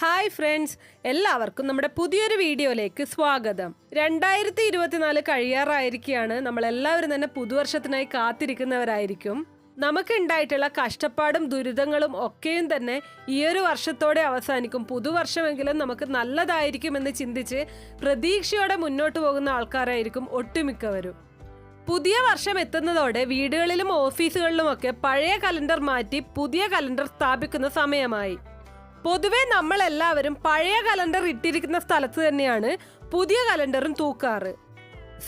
Hi friends എല്ലാവർക്കും നമ്മുടെ പുതിയൊരു വീഡിയോയിലേക്ക് സ്വാഗതം. രണ്ടായിരത്തി ഇരുപത്തിനാല് കഴിയാറായിരിക്കുകയാണ്. നമ്മളെല്ലാവരും തന്നെ പുതുവർഷത്തിനായി കാത്തിരിക്കുന്നവരായിരിക്കും. നമുക്ക് ഉണ്ടായിട്ടുള്ള കഷ്ടപ്പാടും ദുരിതങ്ങളും ഒക്കെയും തന്നെ ഈ ഒരു വർഷത്തോടെ അവസാനിക്കും. പുതുവർഷമെങ്കിലും നമുക്ക് നല്ലതായിരിക്കുമെന്ന് ചിന്തിച്ച് പ്രതീക്ഷയോടെ മുന്നോട്ട് പോകുന്ന ആൾക്കാരായിരിക്കും ഒട്ടുമിക്കവരും. പുതിയ വർഷം എത്തുന്നതോടെ വീടുകളിലും ഓഫീസുകളിലുമൊക്കെ പഴയ കലണ്ടർ മാറ്റി പുതിയ കലണ്ടർ സ്ഥാപിക്കുന്ന സമയമായി. പൊതുവെ നമ്മളെല്ലാവരും പഴയ കലണ്ടർ ഇട്ടിരിക്കുന്ന സ്ഥലത്ത് തന്നെയാണ് പുതിയ കലണ്ടറും തൂക്കാറ്.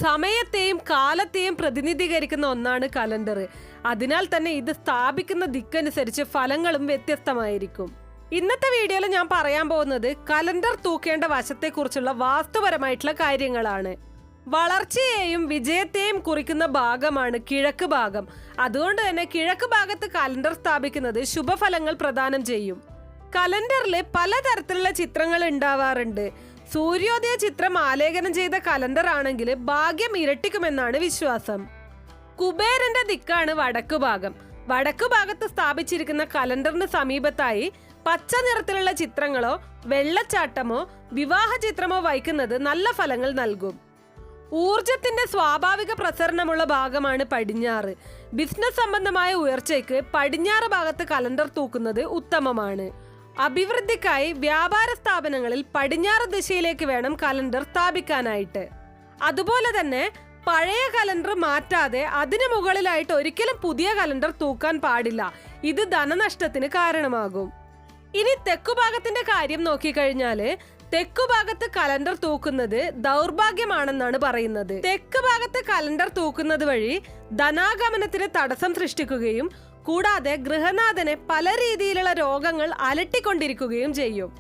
സമയത്തെയും കാലത്തെയും പ്രതിനിധീകരിക്കുന്ന ഒന്നാണ് കലണ്ടർ. അതിനാൽ തന്നെ ഇത് സ്ഥാപിക്കുന്ന ദിക്കനുസരിച്ച് ഫലങ്ങളും വ്യത്യസ്തമായിരിക്കും. ഇന്നത്തെ വീഡിയോയിൽ ഞാൻ പറയാൻ പോകുന്നത് കലണ്ടർ തൂക്കേണ്ട വശത്തെക്കുറിച്ചുള്ള വാസ്തുപരമായിട്ടുള്ള കാര്യങ്ങളാണ്. വളർച്ചയെയും വിജയത്തെയും കുറിക്കുന്ന ഭാഗമാണ് കിഴക്ക് ഭാഗം. അതുകൊണ്ട് തന്നെ കിഴക്ക് ഭാഗത്ത് കലണ്ടർ സ്ഥാപിക്കുന്നത് ശുഭഫലങ്ങൾ പ്രദാനം ചെയ്യും. കലണ്ടറിൽ പലതരത്തിലുള്ള ചിത്രങ്ങൾ ഉണ്ടാവാറുണ്ട്. സൂര്യോദയ ചിത്രം ആലേഖനം ചെയ്ത കലണ്ടർ ആണെങ്കിൽ ഭാഗ്യം ഇരട്ടിക്കുമെന്നാണ് വിശ്വാസം. കുബേരന്റെ ദിക്കാണ് വടക്കു ഭാഗം. വടക്കു ഭാഗത്ത് സ്ഥാപിച്ചിരിക്കുന്ന കലണ്ടറിന് സമീപത്തായി പച്ച നിറത്തിലുള്ള ചിത്രങ്ങളോ വെള്ളച്ചാട്ടമോ വിവാഹ ചിത്രമോ വയ്ക്കുന്നത് നല്ല ഫലങ്ങൾ നൽകും. ഊർജത്തിന്റെ സ്വാഭാവിക പ്രസരണമുള്ള ഭാഗമാണ് പടിഞ്ഞാറ്. ബിസിനസ് സംബന്ധമായ ഉയർച്ചയ്ക്ക് പടിഞ്ഞാറ് ഭാഗത്ത് കലണ്ടർ തൂക്കുന്നത് ഉത്തമമാണ്. അഭിവൃദ്ധിക്കായി വ്യാപാര സ്ഥാപനങ്ങളിൽ പടിഞ്ഞാറ് ദിശയിലേക്ക് വേണം കലണ്ടർ സ്ഥാപിക്കാനായിട്ട്. അതുപോലെ തന്നെ പഴയ കലണ്ടർ മാറ്റാതെ അതിനു മുകളിലായിട്ട് ഒരിക്കലും പുതിയ കലണ്ടർ തൂക്കാൻ പാടില്ല. ഇത് ധനനഷ്ടത്തിന് കാരണമാകും. ഇനി തെക്കുഭാഗത്തിന്റെ കാര്യം നോക്കിക്കഴിഞ്ഞാൽ തെക്കുഭാഗത്ത് കലണ്ടർ തൂക്കുന്നത് ദൗർഭാഗ്യമാണെന്നാണ് പറയുന്നത്. തെക്ക് ഭാഗത്ത് കലണ്ടർ തൂക്കുന്നത് വഴി ധനാഗമനത്തിന് തടസ്സം സൃഷ്ടിക്കുകയും കൂടാതെ ഗൃഹനാഥനെ പല രീതിയിലുള്ള രോഗങ്ങൾ അലട്ടിക്കൊണ്ടിരിക്കുകയും ചെയ്യും.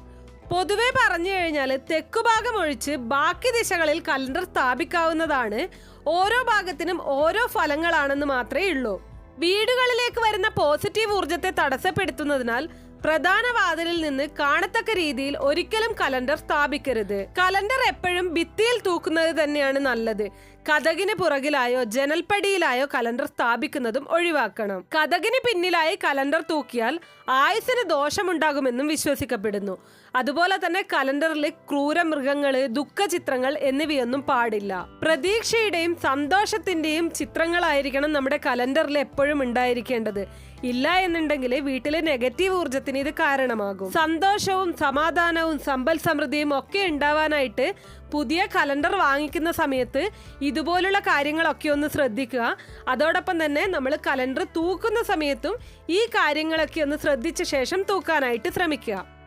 പൊതുവെ പറഞ്ഞു കഴിഞ്ഞാൽ തെക്കുഭാഗം ഒഴിച്ച് ബാക്കി ദിശകളിൽ കലണ്ടർ സ്ഥാപിക്കാവുന്നതാണ് ഓരോ ഭാഗത്തിനും ഓരോ ഫലങ്ങളാണെന്ന് മാത്രമേ ഉള്ളൂ. വീടുകളിലേക്ക് വരുന്ന പോസിറ്റീവ് ഊർജത്തെ തടസ്സപ്പെടുത്തുന്നതിനാൽ പ്രധാന വാതിലിൽ നിന്ന് കാണത്തക്ക രീതിയിൽ ഒരിക്കലും കലണ്ടർ സ്ഥാപിക്കരുത്. കലണ്ടർ എപ്പോഴും ഭിത്തിയിൽ തൂക്കുന്നത് തന്നെയാണ് നല്ലത്. കഥകിന് പുറകിലായോ ജനൽപ്പടിയിലായോ കലണ്ടർ സ്ഥാപിക്കുന്നതും ഒഴിവാക്കണം. കഥകിന് പിന്നിലായി കലണ്ടർ തൂക്കിയാൽ ആയുസിന് ദോഷമുണ്ടാകുമെന്നും വിശ്വസിക്കപ്പെടുന്നു. അതുപോലെ തന്നെ കലണ്ടറിൽ ക്രൂരമൃഗങ്ങൾ ദുഃഖ ദുഃഖചിത്രങ്ങൾ എന്നിവയൊന്നും പാടില്ല. പ്രതീക്ഷയുടെയും സന്തോഷത്തിന്റെയും ചിത്രങ്ങളായിരിക്കണം നമ്മുടെ കലണ്ടറിൽ എപ്പോഴും ഉണ്ടായിരിക്കേണ്ടത്. ഇല്ല എന്നുണ്ടെങ്കിൽ വീട്ടിലെ നെഗറ്റീവ് ഊർജത്തിന് ഇത് കാരണമാകും. സന്തോഷവും സമാധാനവും സമ്പൽ സമൃദ്ധിയും ഒക്കെ ഉണ്ടാവാനായിട്ട് പുതിയ കലണ്ടർ വാങ്ങിക്കുന്ന സമയത്ത് ഇതുപോലുള്ള കാര്യങ്ങളൊക്കെ ഒന്ന് ശ്രദ്ധിക്കുക. അതോടൊപ്പം തന്നെ നമ്മൾ കലണ്ടർ തൂക്കുന്ന സമയത്തും ഈ കാര്യങ്ങളൊക്കെ ഒന്ന് ശ്രദ്ധിച്ച ശേഷം തൂക്കാനായിട്ട് ശ്രമിക്കുക.